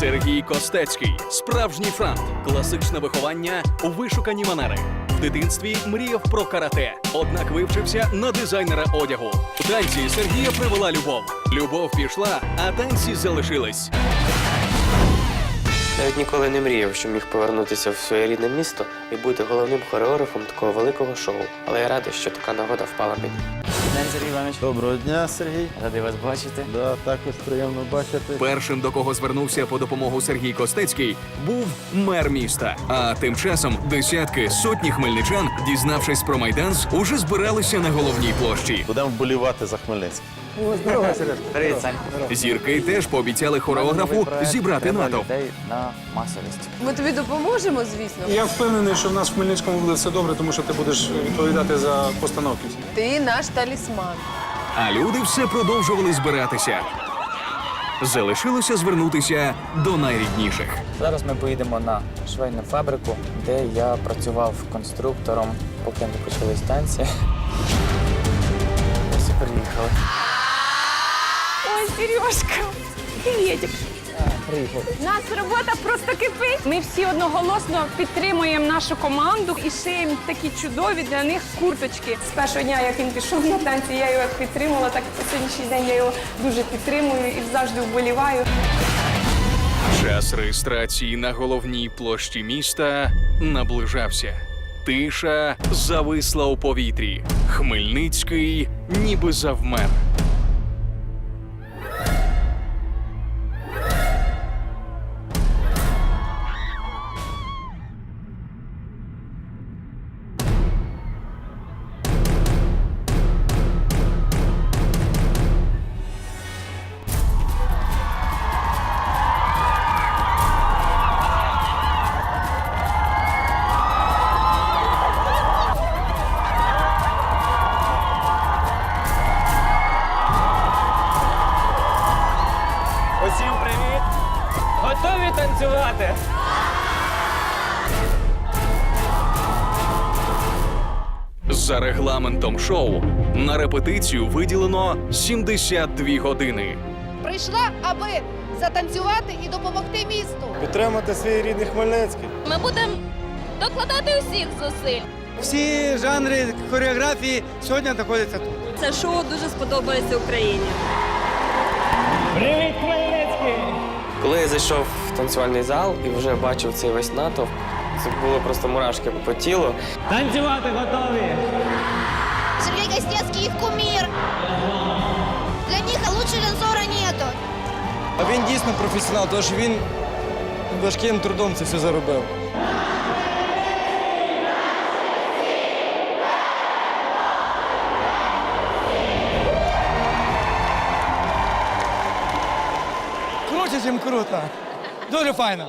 Сергій Костецький, справжній франт, класичне виховання, вишукані манери. В дитинстві мріяв про карате, однак вивчився на дизайнера одягу. У танці Сергія привела любов. Любов пішла, а танці залишились. Навіть ніколи не мріяв, що міг повернутися в своє рідне місто і бути головним хореографом такого великого шоу. Але я радий, що така нагода впала мені. День Сергій Іванович. Доброго дня, Сергій. Радий вас бачити. Да, також приємно бачити. Першим, до кого звернувся по допомогу Сергій Костецький, був мер міста. А тим часом десятки сотні хмельничан, дізнавшись про майданс, уже збиралися на головній площі. Будемо вболівати за Хмельницький. Привіт, Сань. Зірки теж пообіцяли хореографу зібрати «Треба натовп. людей на масовість. Ми тобі допоможемо, звісно. Я впевнений, що в нас в Хмельницькому буде все добре, тому що ти будеш відповідати за постановки. Ти наш талісман. А люди все продовжували збиратися. Залишилося звернутися до найрідніших. Зараз ми поїдемо на швейну фабрику, де я працював конструктором, поки не почались танці. Ось і приїхали. Ой, Сережка, привітик. Нас робота просто кипить. Ми всі одноголосно підтримуємо нашу команду і шиємо такі чудові для них курточки. З першого дня, як він пішов на танці, я його підтримувала. Так і по сьогоднішній день я його дуже підтримую і завжди вболіваю. Час реєстрації на головній площі міста наближався. Тиша зависла у повітрі. Хмельницький ніби завмер. Усім привіт! Готові танцювати? За регламентом шоу на репетицію виділено 72 години. Прийшла, аби затанцювати і допомогти місту. Підтримати свій рідний Хмельницький. Ми будемо докладати усіх зусиль. Всі жанри хореографії сьогодні знаходяться тут. Це шоу дуже сподобається Україні. Коли я зайшов в танцювальний зал і вже бачив цей весь натовп, це було просто мурашки по тілу. Танцювати готові! Сергій Костецький їх кумір. Для них лучше танцора нету. А він дійсно професіонал, тож він важким трудом це все заробив. Чим круто. Дуже файно.